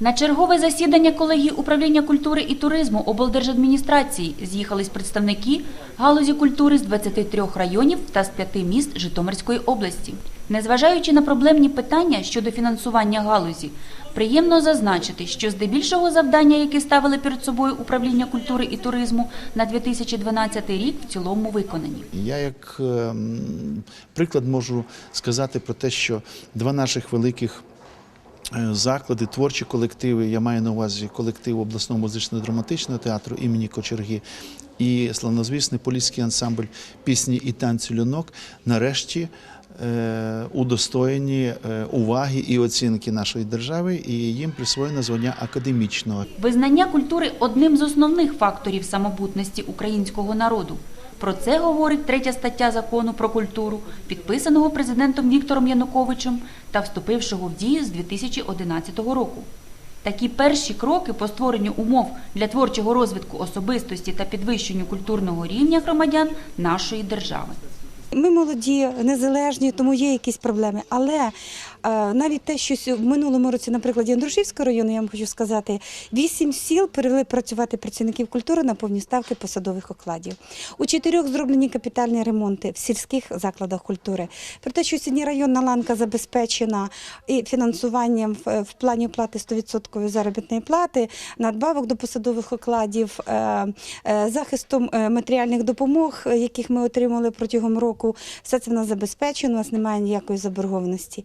На чергове засідання колегії управління культури і туризму облдержадміністрації з'їхались представники галузі культури з 23 районів та з п'яти міст Житомирської області. Незважаючи на проблемні питання щодо фінансування галузі, приємно зазначити, що здебільшого завдання, які ставили перед собою управління культури і туризму на 2012 рік, в цілому виконані. Я як ем, приклад можу сказати про те, що два наших великих заклади, творчі колективи, я маю на увазі колектив обласного музично-драматичного театру імені Кочерги і славнозвісний поліський ансамбль пісні і танцю люнок нарешті е, удостоєні е, уваги і оцінки нашої держави, і їм присвоєно звання академічного. Визнання культури одним з основних факторів самобутності українського народу. Про це говорить третя стаття закону про культуру, підписаного президентом Віктором Януковичем та вступившого в дію з 2011 року. Такі перші кроки по створенню умов для творчого розвитку особистості та підвищенню культурного рівня громадян нашої держави. Ми молоді, незалежні, тому є якісь проблеми. Але е, навіть те, що в минулому році, наприклад, Андрушівського району, я вам хочу сказати, вісім сіл перевели працювати працівників культури на повні ставки посадових окладів. У чотирьох зроблені капітальні ремонти в сільських закладах культури. Про те, що сьогодні районна ланка забезпечена і фінансуванням в, плані оплати 100% заробітної плати, надбавок до посадових окладів, е, е, захистом матеріальних допомог, яких ми отримали протягом року. Все це в нас забезпечено, у нас немає ніякої заборгованості.